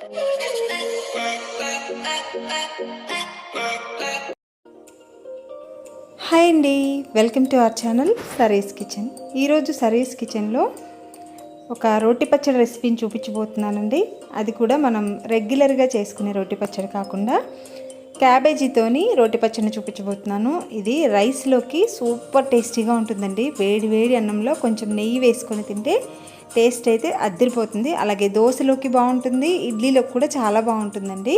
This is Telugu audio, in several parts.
హాయ్ అండి welcome to our channel Sari's kitchen. ఈరోజు సరీస్ కిచెన్లో ఒక రోటి పచ్చడి రెసిపీని చూపించబోతున్నానండి. అది కూడా మనం రెగ్యులర్గా చేసుకునే రోటి పచ్చడి కాకుండా క్యాబేజీతోని రోటి పచ్చడిని చూపించబోతున్నాను. ఇది రైస్లోకి సూపర్ టేస్టీగా ఉంటుందండి. వేడి వేడి అన్నంలో కొంచెం నెయ్యి వేసుకొని తింటే టేస్ట్ అయితే అద్దరిపోతుంది అలాగే దోశలోకి బాగుంటుంది. ఇడ్లీలోకి కూడా చాలా బాగుంటుందండి.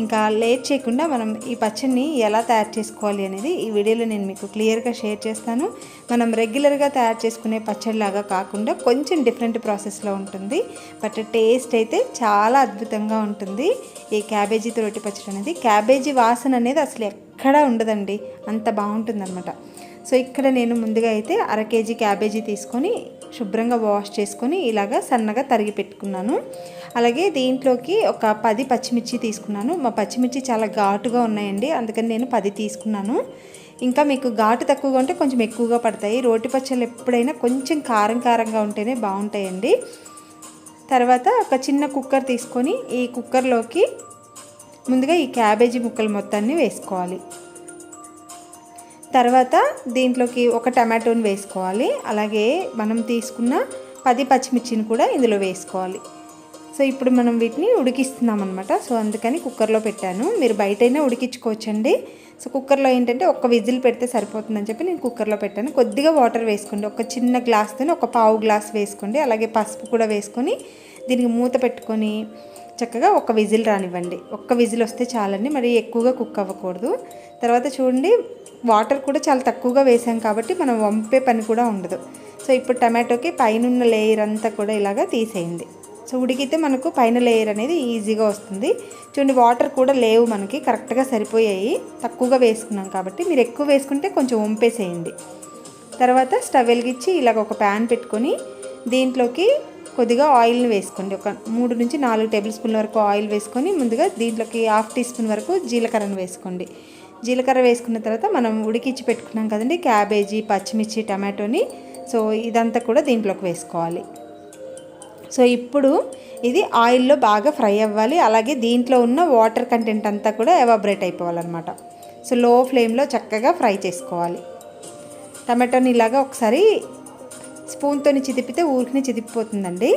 ఇంకా లేట్ చేయకుండా మనం ఈ పచ్చడిని ఎలా తయారు చేసుకోవాలి అనేది ఈ వీడియోలో నేను మీకు క్లియర్గా షేర్ చేస్తాను. మనం రెగ్యులర్గా తయారు చేసుకునే పచ్చడిలాగా కాకుండా కొంచెం డిఫరెంట్ ప్రాసెస్లో ఉంటుంది. బట్ టేస్ట్ అయితే చాలా అద్భుతంగా ఉంటుంది. ఈ క్యాబేజీతో రొట్టి పచ్చడి అనేది క్యాబేజీ వాసన అనేది అసలు ఎక్కడా ఉండదండి. అంత బాగుంటుందనమాట సో ఇక్కడ నేను ముందుగా అయితే అర కేజీ క్యాబేజీ తీసుకొని శుభ్రంగా వాష్ చేసుకొని ఇలాగా సన్నగా తరిగి పెట్టుకున్నాను. అలాగే దీంట్లోకి ఒక పది పచ్చిమిర్చి తీసుకున్నాను. మా పచ్చిమిర్చి చాలా ఘాటుగా ఉన్నాయండి. అందుకని నేను పది తీసుకున్నాను. ఇంకా మీకు ఘాటు తక్కువగా ఉంటే కొంచెం ఎక్కువగా పడతాయి. రోటి పచ్చళ్ళు ఎప్పుడైనా కొంచెం కారం కారంగా ఉంటేనే బాగుంటాయండి. తర్వాత ఒక చిన్న కుక్కర్ తీసుకొని ఈ కుక్కర్లోకి ముందుగా ఈ క్యాబేజీ ముక్కలు మొత్తాన్ని వేసుకోవాలి. తర్వాత దీంట్లోకి ఒక టమాటోని వేసుకోవాలి. అలాగే మనం తీసుకున్న పది పచ్చిమిర్చిని కూడా ఇందులో వేసుకోవాలి. సో ఇప్పుడు మనం వీటిని ఉడికిస్తున్నాం అనమాట సో అందుకని కుక్కర్లో పెట్టాను. మీరు బయటైనా ఉడికించుకోవచ్చండి. సో కుక్కర్లో ఏంటంటే ఒక విజిల్ పెడితే సరిపోతుందని చెప్పి నేను కుక్కర్లో పెట్టాను. కొద్దిగా వాటర్ వేసుకోండి. ఒక చిన్న గ్లాస్తో ఒక పావు గ్లాస్ వేసుకోండి. అలాగే పసుపు కూడా వేసుకొని దీనికి మూత పెట్టుకొని చక్కగా ఒక విజిల్ రానివ్వండి. ఒక్క విజిల్ వస్తే చాలండి. మరి ఎక్కువగా కుక్ అవ్వకూడదు. తర్వాత చూడండి వాటర్ కూడా చాలా తక్కువగా వేసాం కాబట్టి మనం వంపే పని కూడా ఉండదు. సో ఇప్పుడు టమాటోకి పైన లేయర్ అంతా కూడా ఇలాగా తీసేయండి. సో ఉడికితే మనకు పైన లేయర్ అనేది ఈజీగా వస్తుంది. చూడండి వాటర్ కూడా లేవు మనకి. కరెక్ట్గా సరిపోయాయి. తక్కువగా వేసుకున్నాం కాబట్టి మీరు ఎక్కువ వేసుకుంటే కొంచెం వంపేసేయండి. తర్వాత స్టవ్ వెలిగించి ఇలాగ ఒక ప్యాన్ పెట్టుకొని దీంట్లోకి కొద్దిగా ఆయిల్ని వేసుకోండి. ఒక మూడు నుంచి నాలుగు టేబుల్ స్పూన్ల వరకు ఆయిల్ వేసుకొని ముందుగా దీంట్లోకి హాఫ్ టీ స్పూన్ వరకు జీలకర్రను వేసుకోండి. జీలకర్ర వేసుకున్న తర్వాత మనం ఉడికించి పెట్టుకున్నాం కదండి క్యాబేజీ పచ్చిమిర్చి టమాటోని. సో ఇదంతా కూడా దీంట్లోకి వేసుకోవాలి. సో ఇప్పుడు ఇది ఆయిల్లో బాగా ఫ్రై అవ్వాలి. అలాగే దీంట్లో ఉన్న వాటర్ కంటెంట్ అంతా కూడా ఎవాబరేట్ అయిపోవాలన్నమాట. సో లో ఫ్లేమ్లో చక్కగా ఫ్రై చేసుకోవాలి. టమాటోని ఇలాగా ఒకసారి స్పూన్తో చిదిపితే ఊరికి చిదిపిపోతుందండి.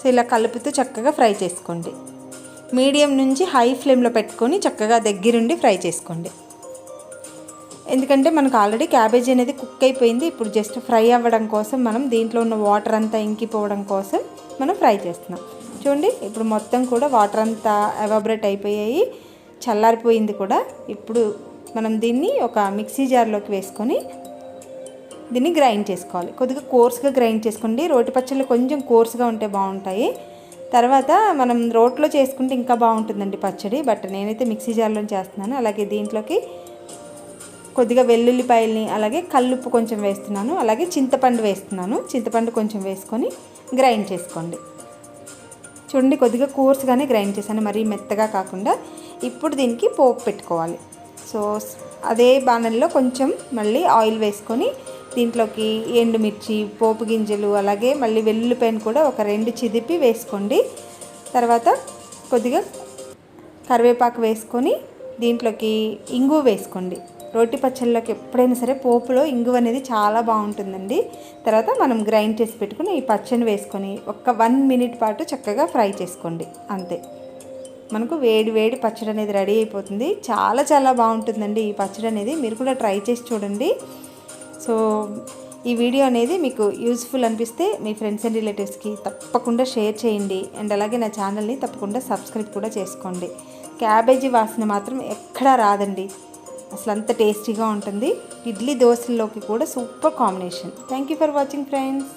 సో ఇలా కలుపుతూ చక్కగా ఫ్రై చేసుకోండి. మీడియం నుంచి హై ఫ్లేమ్లో పెట్టుకొని చక్కగా దగ్గరుండి ఫ్రై చేసుకోండి. ఎందుకంటే మనకు ఆల్రెడీ క్యాబేజీ అనేది కుక్ అయిపోయింది. ఇప్పుడు జస్ట్ ఫ్రై అవ్వడం కోసం మనం దీంట్లో ఉన్న వాటర్ అంతా ఇంకిపోవడం కోసం మనం ఫ్రై చేస్తున్నాం. చూడండి ఇప్పుడు మొత్తం కూడా వాటర్ అంతా ఎవాబరేట్ అయిపోయాయి. చల్లారిపోయింది కూడా. ఇప్పుడు మనం దీన్ని ఒక మిక్సీ జార్లోకి వేసుకొని దీన్ని గ్రైండ్ చేసుకోవాలి. కొద్దిగా కోర్స్గా గ్రైండ్ చేసుకోండి. రోటి పచ్చళ్ళు కొంచెం కోర్స్గా ఉంటే బాగుంటాయి. తర్వాత మనం రోట్లో చేసుకుంటే ఇంకా బాగుంటుందండి పచ్చడి. బట్ నేనైతే మిక్సీ జార్లో చేస్తున్నాను. అలాగే దీంట్లోకి కొద్దిగా వెల్లుల్లిపాయల్ని అలాగే కల్లుప్పు కొంచెం వేస్తున్నాను. అలాగే చింతపండు వేస్తున్నాను. చింతపండు కొంచెం వేసుకొని గ్రైండ్ చేసుకోండి. చూడండి కొద్దిగా కోర్స్గానే గ్రైండ్ చేశాను. మరీ మెత్తగా కాకుండా ఇప్పుడు దీనికి పోపు పెట్టుకోవాలి. సో అదే బాణల్లో కొంచెం మళ్ళీ ఆయిల్ వేసుకొని దీంట్లోకి ఎండుమిర్చి పోపు గింజలు అలాగే మళ్ళీ వెల్లుల్లిపాయను కూడా ఒక రెండు చిదిపి వేసుకోండి. తర్వాత కొద్దిగా కరివేపాకు వేసుకొని దీంట్లోకి ఇంగు వేసుకోండి. రోటి పచ్చళ్ళలోకి ఎప్పుడైనా సరే పోపులో ఇంగు అనేది చాలా బాగుంటుందండి. తర్వాత మనం గ్రైండ్ చేసి పెట్టుకుని ఈ పచ్చని వేసుకొని ఒక వన్ మినిట్ పాటు చక్కగా ఫ్రై చేసుకోండి. అంతే. మనకు వేడి వేడి పచ్చడి అనేది రెడీ అయిపోతుంది. చాలా చాలా బాగుంటుందండి ఈ పచ్చడి అనేది. మీరు కూడా ట్రై చేసి చూడండి. సో ఈ వీడియో అనేది మీకు యూస్ఫుల్ అనిపిస్తే మీ ఫ్రెండ్స్ అండ్ రిలేటివ్స్కి తప్పకుండా షేర్ చేయండి. అండ్ అలాగే నా ఛానల్ని తప్పకుండా సబ్స్క్రైబ్ కూడా చేసుకోండి. క్యాబేజీ వాసన మాత్రం ఎక్కడా రాదండి. అసలు అంత టేస్టీగా ఉంటుంది. ఇడ్లీ దోశల్లోకి కూడా super combination thank you for watching friends